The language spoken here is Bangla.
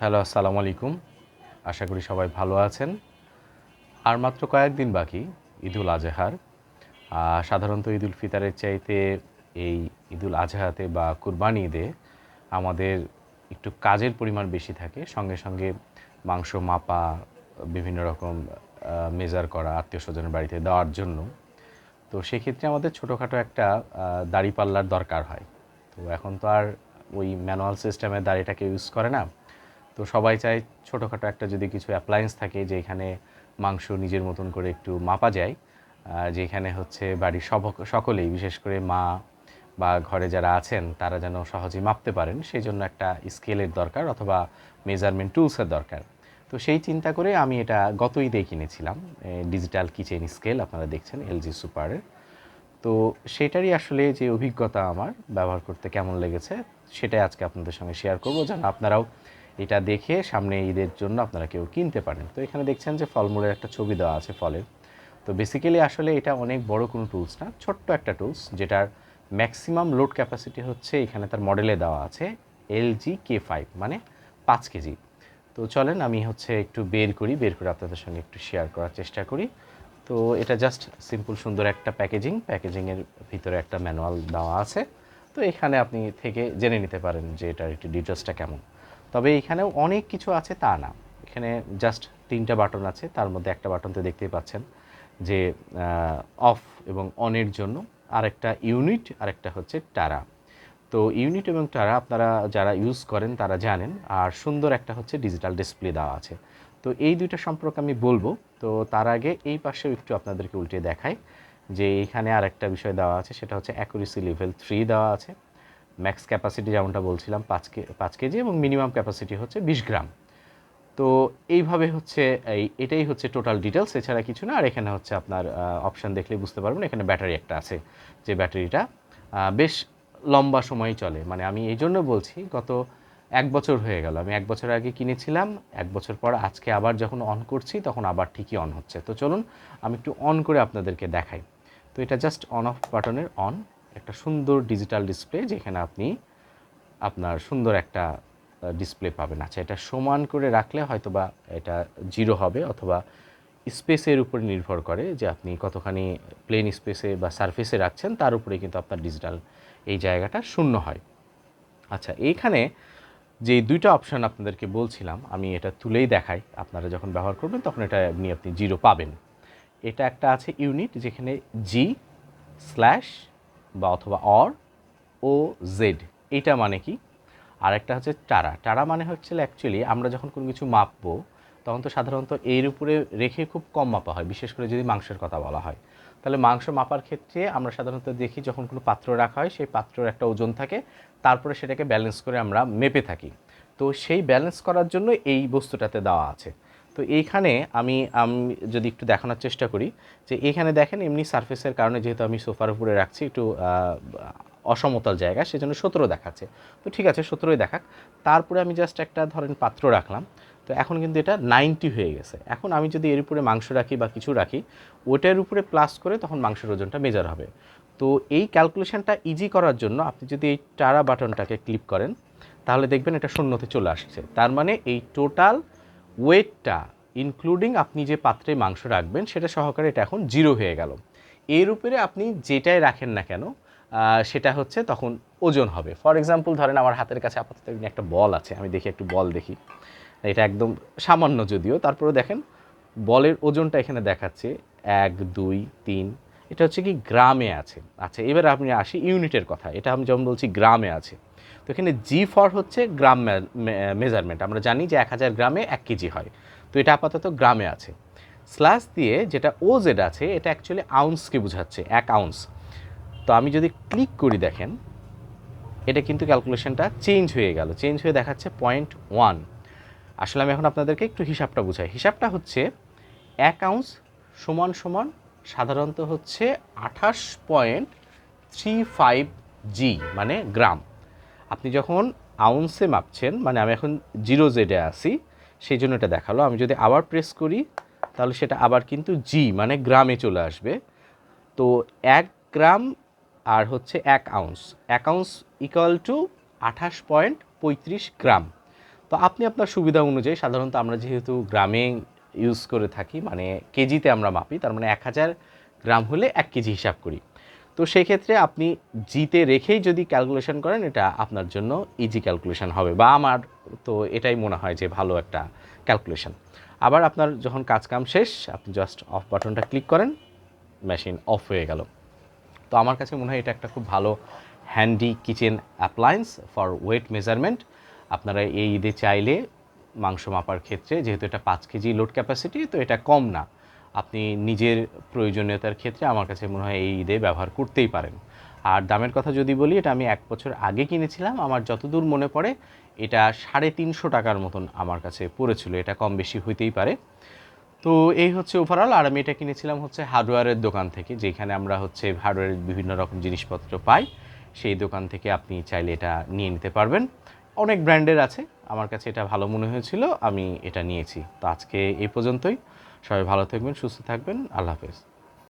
হ্যালো আসসালামু আলাইকুম। আশা করি সবাই ভালো আছেন। আর মাত্র কয়েকদিন বাকি ঈদুল আজহার। সাধারণত ঈদুল ফিতারের চাইতে এই ঈদুল আজহাতে বা কুরবানি ঈদে আমাদের একটু কাজের পরিমাণ বেশি থাকে। সঙ্গে সঙ্গে মাংস মাপা বিভিন্ন রকম মেজার করা আত্মীয় স্বজনের বাড়িতে দেওয়ার জন্য। তো সেক্ষেত্রে আমাদের ছোটোখাটো একটা আহ, দাড়িপাল্লার দরকার হয়। তো এখন তো আর ওই ম্যানুয়াল সিস্টেমে দাড়িটাকে ইউজ করে না। তো সবাই চায় ছোটোখাটো একটা যদি কিছু অ্যাপ্লায়েন্স থাকে যেখানে মাংস নিজের মতন করে একটু মাপা যায় যেখানে হচ্ছে বাড়ির সব সকলেই, বিশেষ করে মা বা ঘরে যারা আছেন, তারা যেন সহজেই মাপতে পারেন সেই জন্য একটা স্কেলের দরকার অথবা মেজারমেন্ট টুলসের দরকার। তো সেই চিন্তা করে আমি এটা গত ঈদে কিনেছিলাম ডিজিটাল কিচেন স্কেল আপনারা দেখছেন এলজি সুপারের তো সেটারই আসলে যে অভিজ্ঞতা আমার, ব্যবহার করতে কেমন লেগেছে, সেটাই আজকে আপনাদের সঙ্গে শেয়ার করব। যেন আপনারাও এটা দেখে সামনে ঈদের জন্য আপনারা কেউ কিনতে পারেন। তো এখানে দেখছেন যে ফলমূলের একটা ছবি দেওয়া আছে ফলের। তো বেসিক্যালি আসলে এটা অনেক বড় কোনো টুলস না, ছোট্ট একটা টুলস যেটার ম্যাক্সিমাম লোড ক্যাপাসিটি হচ্ছে এখানে তার মডেলে দেওয়া আছে এলজি কে ফাইভ মানে পাঁচ কেজি। তো চলেন আমি হচ্ছে একটু বের করি, বের করে আপনাদের সঙ্গে একটু শেয়ার করার চেষ্টা করি। তো এটা জাস্ট সিম্পল সুন্দর একটা প্যাকেজিং প্যাকেজিংয়ের ভিতরে একটা ম্যানুয়াল দেওয়া আছে। তো এখানে আপনি থেকে জেনে নিতে পারেন যে এটার একটি ডিটেলসটা কেমন। তবে এখানেও অনেক কিছু আছে তা না। এখানে জাস্ট তিনটা বাটন আছে, তার মধ্যে একটা বাটনতে দেখতেই পাচ্ছেন যে অফ এবং অনের জন্য আরেকটা ইউনিট আরেকটা হচ্ছে টারা তো ইউনিট এবং টারা আপনারা যারা ইউজ করেন তারা জানেন, আর সুন্দর একটা হচ্ছে ডিজিটাল ডিসপ্লে দেওয়া আছে। তো এই দুইটা সম্পর্কে আমি বলব। তো তার আগে এই পাশেও একটু আপনাদেরকে উল্টে দেখাই যে এখানে আর একটা বিষয় দেওয়া আছে, সেটা হচ্ছে অ্যাকুরেসি লেভেল থ্রি দেওয়া আছে। ম্যাক্স ক্যাপাসিটি যেমনটা বলছিলাম, পাঁচ কে, পাঁচ কেজি এবং মিনিমাম ক্যাপাসিটি হচ্ছে বিশ গ্রাম। তো এইভাবে হচ্ছে এই, এটাই হচ্ছে টোটাল ডিটেলস এছাড়া কিছু না। আর এখানে হচ্ছে আপনার অপশান দেখলে বুঝতে পারবেন, এখানে ব্যাটারি একটা আছে, যে ব্যাটারিটা বেশ লম্বা সময় চলে। মানে আমি এই জন্য বলছি, গত এক বছর হয়ে গেল। আমি এক বছর আগে কিনেছিলাম, এক বছর পর আজকে আবার যখন অন করছি, তখন আবার ঠিকই অন হচ্ছে। তো চলুন, আমি একটু অন করে আপনাদেরকে দেখাই। তো এটা জাস্ট অন অফ বাটনের অন একটা সুন্দর ডিজিটাল ডিসপ্লে যেখানে আপনি আপনার সুন্দর একটা ডিসপ্লে পাবেন। আচ্ছা এটা সমান করে রাখলে হয়তো বা এটা জিরো হবে অথবা স্পেসের উপরে নির্ভর করে যে আপনি কতখানি প্লেন স্পেসে বা সারফেসে রাখছেন, তার উপরে কিন্তু আপনার ডিজিটাল এই জায়গাটা শূন্য হয়। আচ্ছা এইখানে যে দুইটা অপশান আপনাদেরকে বলছিলাম, আমি এটা তুলেই দেখাই। আপনারা যখন ব্যবহার করবেন, তখন এটা এমনি আপনি জিরো পাবেন। এটা একটা আছে ইউনিট যেখানে জি স্ল্যাশ বা অথবা অর ও জেড এইটা মানে কি? আর একটা হচ্ছে টারা। টারা মানে হচ্ছে অ্যাকচুয়ালি আমরা যখন কোনো কিছু মাপবো, তখন তো সাধারণত এর উপরে রেখে খুব কম মাপা হয়, বিশেষ করে যদি মাংসের কথা বলা হয়। তাহলে মাংস মাপার ক্ষেত্রে আমরা সাধারণত দেখি যখন কোনো পাত্র রাখা হয়, সেই পাত্রের একটা ওজন থাকে, তারপরে সেটাকে ব্যালেন্স করে আমরা মেপে থাকি। তো সেই ব্যালেন্স করার জন্য এই বস্তুটাতে দেওয়া আছে। তো এইখানে আমি আমি যদি একটু দেখানোর চেষ্টা করি, যে এখানে দেখেন এমনি সারফেসের কারণে যেহেতু আমি সোফার উপরে রাখছি, একটু অসমতল জায়গা, সেজন্য সতেরো দেখাচ্ছে। তো ঠিক আছে, সতেরোই দেখাক। তারপরে আমি জাস্ট একটা ধরেন পাত্র রাখলাম। তো এখন কিন্তু এটা নাইনটি হয়ে গেছে। এখন আমি যদি এর উপরে মাংস রাখি বা কিছু রাখি, ওটার উপরে প্লাস করে তখন মাংসের ওজনটা মেজার হবে। তো এই ক্যালকুলেশনটা ইজি করার জন্য আপনি যদি এই টারা বাটনটাকে ক্লিক করেন, তাহলে দেখবেন এটা শূন্যতে চলে আসছে। তার মানে এই টোটাল ওয়েটটা ইনক্লুডিং আপনি যে পাত্রে মাংস রাখবেন, সেটা সহকারে এটা এখন জিরো হয়ে গেল। এর উপরে আপনি যেটাই রাখেন না কেন সেটা হচ্ছে তখন ওজন হবে। ফর এক্সাম্পল ধরেন আমার হাতের কাছে আপাতত একটা বল আছে, আমি দেখি একটু বল দেখি। এটা একদম সামান্য যদিও তারপরে দেখেন, বলের ওজনটা এখানে দেখাচ্ছে এক, দুই, তিন এটা হচ্ছে কি গ্রামে আছে। আচ্ছা এবার আপনি আসি ইউনিটের কথা। এটা আমি যেমন বলছি গ্রামে আছে। তো এখানে জি ফর হচ্ছে গ্রাম মেজারমেন্ট আমরা জানি যে এক হাজার গ্রামে এক কেজি হয়। তো এটা আপাতত গ্রামে আছে। স্ল্যাশ দিয়ে যেটা ও জেড আছে, এটা অ্যাকচুয়ালি আউন্সকে বোঝাচ্ছে, এক আউন্স তো আমি যদি ক্লিক করি দেখেন, এটা কিন্তু ক্যালকুলেশনটা চেঞ্জ হয়ে গেল। চেঞ্জ হয়ে দেখাচ্ছে পয়েন্ট ওয়ান আসলে আমি এখন আপনাদেরকে একটু হিসাবটা বুঝাই। হিসাবটা হচ্ছে এক আউন্স সমান সমান সাধারণত হচ্ছে আঠাশ পয়েন্ট থ্রি ফাইভ জি মানে গ্রাম। আপনি যখন আউন্সে মাপছেন মানে আমি এখন জিরো জেডে আসি সেই জন্য এটা দেখাল। আমি যদি আবার প্রেস করি, তাহলে সেটা আবার কিন্তু জি মানে গ্রামে চলে আসবে। তো এক গ্রাম আর হচ্ছে এক আউন্স। এক আউন্স ইকুয়াল টু আঠাশ পয়েন্ট পঁয়ত্রিশ গ্রাম। তো আপনি আপনার সুবিধা অনুযায়ী, সাধারণত আমরা যেহেতু গ্রামে ইউজ করে থাকি মানে কেজিতে আমরা মাপি, তার মানে এক হাজার গ্রাম হলে এক কেজি হিসাব করি। তো সেক্ষেত্রে আপনি জিতে রেখেই যদি ক্যালকুলেশন করেন, এটা আপনার জন্য ইজি ক্যালকুলেশন হবে বা আমার তো এটাই মনে হয় যে ভালো একটা ক্যালকুলেশন আবার আপনার যখন কাজ কাম শেষ, আপনি জাস্ট অফ বাটনটা ক্লিক করেন মেশিন অফ হয়ে গেল। তো আমার কাছে মনে হয় এটা একটা খুব ভালো handy kitchen appliance for weight measurement আপনারা এই ঈদে চাইলে মাংস মাপার ক্ষেত্রে, যেহেতু এটা পাঁচ কেজি লোড ক্যাপাসিটি তো এটা কম না। আপনি নিজের প্রয়োজনীয়তার ক্ষেত্রে আমার কাছে মনে হয় এই ঈদে ব্যবহার করতেই পারেন। আর দামের কথা যদি বলি, এটা আমি এক বছর আগে কিনেছিলাম, আমার যতদূর মনে পড়ে, এটা সাড়ে তিনশো টাকার মতন আমার কাছে পড়েছিল, এটা কম বেশি হইতেই পারে। তো এই হচ্ছে ওভারঅল আর আমি এটা কিনেছিলাম হচ্ছে হার্ডওয়্যারের দোকান থেকে, যেখানে আমরা হচ্ছে হার্ডওয়্যারের বিভিন্ন রকম জিনিসপত্র পাই, সেই দোকান থেকে আপনি চাইলে এটা নিয়ে নিতে পারবেন। অনেক ব্র্যান্ডের আছে। আমার কাছে এটা ভালো মনে হয়েছিল, আমি এটা নিয়েছি। তো আজকে এই পর্যন্তই। সবাই ভালো থাকবেন, সুস্থ থাকবেন। আল্লাহ হাফেজ।